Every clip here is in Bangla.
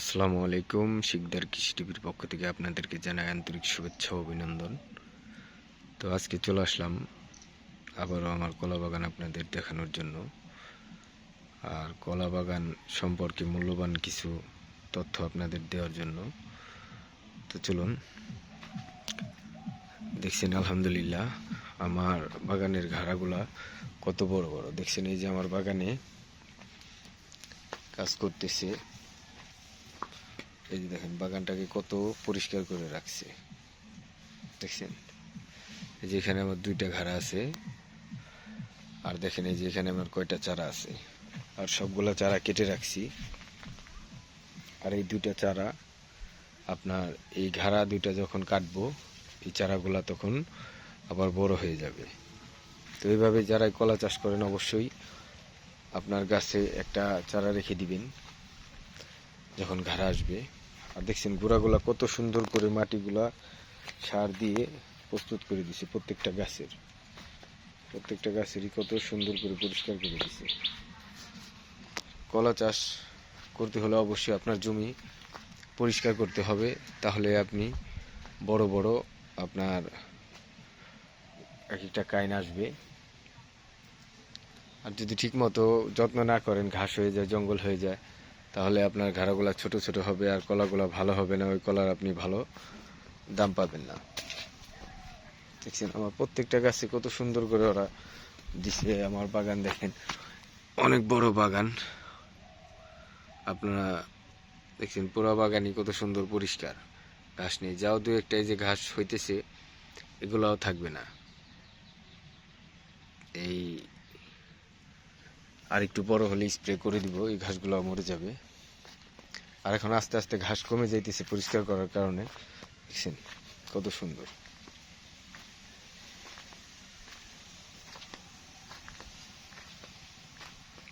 আসসালামু আলাইকুম। শিকদার কৃষি টিভির পক্ষ থেকে আপনাদেরকে জানাই আন্তরিক শুভেচ্ছা অভিনন্দন। তো আজকে চলে আসলাম আবারও আমার কলা বাগান আপনাদের দেখানোর জন্য। আর কলা বাগান সম্পর্কে মূল্যবান কিছু তথ্য আপনাদের দেওয়ার জন্য। তো চলুন, দেখছেন আলহামদুলিল্লাহ আমার বাগানের ঘাড়াগুলা কত বড় বড়। দেখছেন এই যে আমার বাগানে কাজ করতেছে এই যে দেখেন, বাগানটাকে কত পরিষ্কার করে রাখছে। দেখছেন? এই যে এখানে আমার দুইটা ঘাড়া আছে। আর দেখেন, এই যে এখানে আমার কয়টা চারা আছে। আর সবগুলা চারা কেটে রাখছি। আর এই দুইটা চারা, আপনার এই ঘাড়া দুইটা যখন কাটবো, এই চারাগুলা তখন আবার বড় হয়ে যাবে। তো এইভাবে যারা কলা চাষ করেন, অবশ্যই আপনার গাছে একটা চারা রেখে দিবেন। যখন ঘাড়া আসবে আর দেখছেন গোড়াগুলা কত সুন্দর করে মাটিগুলা সার দিয়ে প্রস্তুত করে দিছে প্রত্যেকটা গাছের। প্রত্যেকটা গাছেরই কত সুন্দর করে পরিষ্কার করে দিছে। কলা চাষ করতে হলে অবশ্যই আপনার জমি পরিষ্কার করতে হবে, তাহলে আপনি বড় বড় আপনার এক একটা কাইন আসবে। আর যদি ঠিকমতো যত্ন না করেন, ঘাস হয়ে যায়, জঙ্গল হয়ে যায় তাহলে আপনার ঘাড়াগুলা ছোট ছোট হবে আর কলাগুলা ভালো হবে না, ওই কলার আপনি ভালো দাম পাবেন না। দেখছেন, আমার প্রত্যেকটা গাছে কত সুন্দর করে ওরা দিছে, আমার বাগান দেখেন, অনেক বড় বাগান। আপনারা দেখছেন, পুরা বাগানই কত সুন্দর পরিষ্কার। ঘাস নেই, যাও দু একটা যে ঘাস হইতেছে, এগুলাও থাকবে না। এই আর একটু বড় হলে স্প্রে করে দিব, এই ঘাসগুলো মরে যাবে। আর এখন আস্তে আস্তে ঘাস কমে যাইতেছে পরিষ্কার করার কারণে। দেখছেন কত সুন্দর।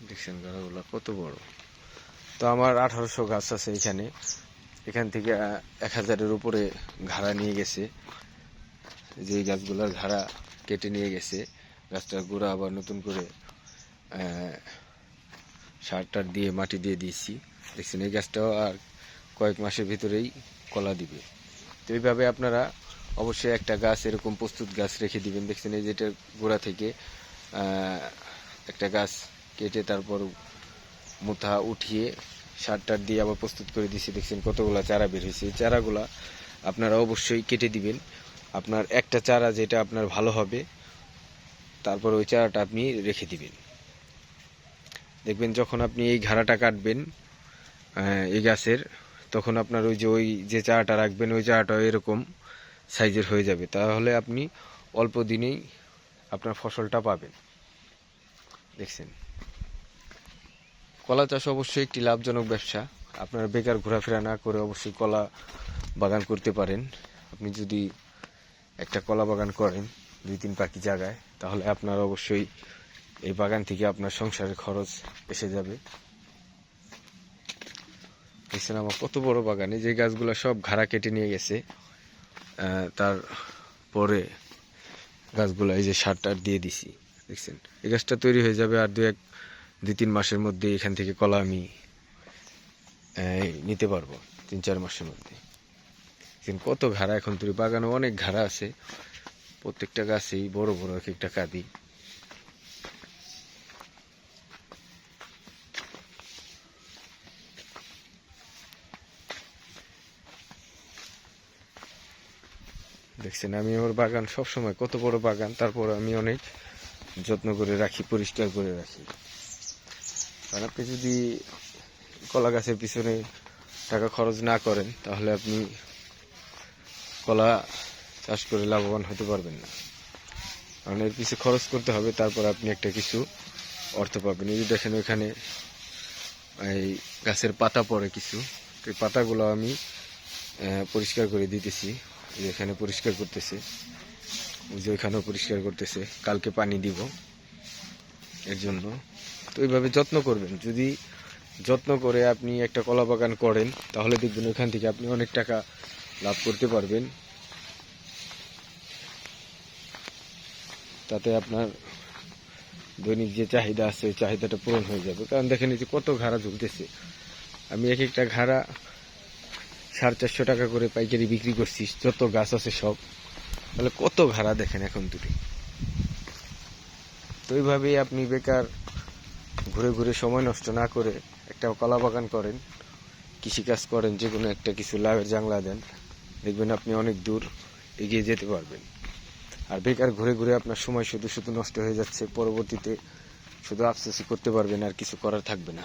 দেখছেন গাড়াগুলো কত বড়। তো আমার আঠারোশো গাছ আছে এখানে। এখান থেকে এক হাজারের উপরে ঘাড়া নিয়ে গেছে। যে গাছগুলোর ঘাড়া কেটে নিয়ে গেছে। গাছটার গোড়া আবার নতুন করে সার টার দিয়ে মাটি দিয়ে দিয়েছি। দেখছেন, এই গাছটাও আর কয়েক মাসের ভিতরেই কলা দিবে। তো এইভাবে আপনারা অবশ্যই একটা গাছ, এরকম প্রস্তুত গাছ রেখে দিবেন। দেখছেন, এই যেটা গোড়া থেকে একটা গাছ কেটে তারপর মুথা উঠিয়ে সার টার দিয়ে আবার প্রস্তুত করে দিয়েছি। দেখছেন, কতগুলা চারা বের হয়েছে। এই চারাগুলা আপনারা অবশ্যই কেটে দিবেন। আপনার একটা চারা যেটা আপনার ভালো হবে, তারপর ওই চারাটা আপনি রেখে দিবেন। দেখবেন যখন আপনি এই ঘাড়াটা কাটবেন এই গাছের, তখন আপনার ওই যে ওই যে চারাটা রাখবেন, ওই চারাটা এরকম সাইজের হয়ে যাবে। তাহলে আপনি অল্প দিনেই আপনার ফসলটা পাবেন। দেখছেন? কলা চাষ অবশ্যই একটি লাভজনক ব্যবসা। আপনারা বেকার ঘোরাফেরা না করে অবশ্যই কলা বাগান করতে পারেন। আপনি যদি একটা কলা বাগান করেন দুই তিন পাখি জায়গায়, তাহলে আপনার অবশ্যই এই বাগান থেকে আপনার সংসারের খরচ এসে যাবে। দেখছেন আমার কত বড় বাগানে। যে গাছগুলো সব ঘাড়া কেটে নিয়ে গেছে তার পরে গাছগুলো এই যে সার টার দিয়ে দিছি। দেখছেন? এই গাছটা তৈরি হয়ে যাবে আর দু এক দুই তিন মাসের মধ্যে এখান থেকে কলা আমি নিতে পারব তিন চার মাসের মধ্যে। কত ঘাড়া এখন তৈরি। বাগানে অনেক ঘাড়া আছে। প্রত্যেকটা গাছেই বড় বড় এক একটা কাঁদি। দেখছেন, আমি আমার বাগান সব সময় কত বড় বাগান তারপর আমি অনেক যত্ন করে রাখি, পরিষ্কার করে রাখি। কারণ আপনি যদি কলা গাছের পিছনে টাকা খরচ না করেন, তাহলে আপনি কলা চাষ করে লাভবান হতে পারবেন না। কারণ এর পিছনে খরচ করতে হবে, তারপর আপনি একটা কিছু অর্থ পাবেন। এই দেখেন, ওইখানে এই গাছের পাতা পড়ে কিছু। পাতাগুলো আমি পরিষ্কার করে দিতেছি। এখানে পরিষ্কার করতেছে। ওই যে ওইখানেও পরিষ্কার করতেছে। কালকে পানি দিব এর জন্য। তো এইভাবে যত্ন করবেন। যদি যত্ন করে আপনি একটা কলা বাগান করেন, তাহলে দেখবেন ওইখান থেকে আপনি অনেক টাকা লাভ করতে পারবেন। তাতে আপনার দৈনিক যে চাহিদা আছে, চাহিদাটা পূরণ হয়ে যাবে। কারণ দেখেন এই যে কত ঘাড়া ঝুলতেছে। আমি এক একটা ঘাড়া সাড়ে চারশো টাকা করে পাইকারি বিক্রি করছিস, যত গাছ আছে সব। তাহলে কত ভাড়া দেখেন এখন দুটি? তো এইভাবেই আপনি বেকার, ঘুরে ঘুরে সময় নষ্ট না করে একটা কলা বাগান করেন কৃষিকাজ করেন, যে কোনো একটা কিছু লাভের জাংলা দেন, দেখবেন আপনি অনেক দূর এগিয়ে যেতে পারবেন। আর বেকার ঘুরে ঘুরে আপনার সময় শুধু শুধু নষ্ট হয়ে যাচ্ছে, পরবর্তীতে শুধু আফসোসই করতে পারবেন আর কিছু করার থাকবে না।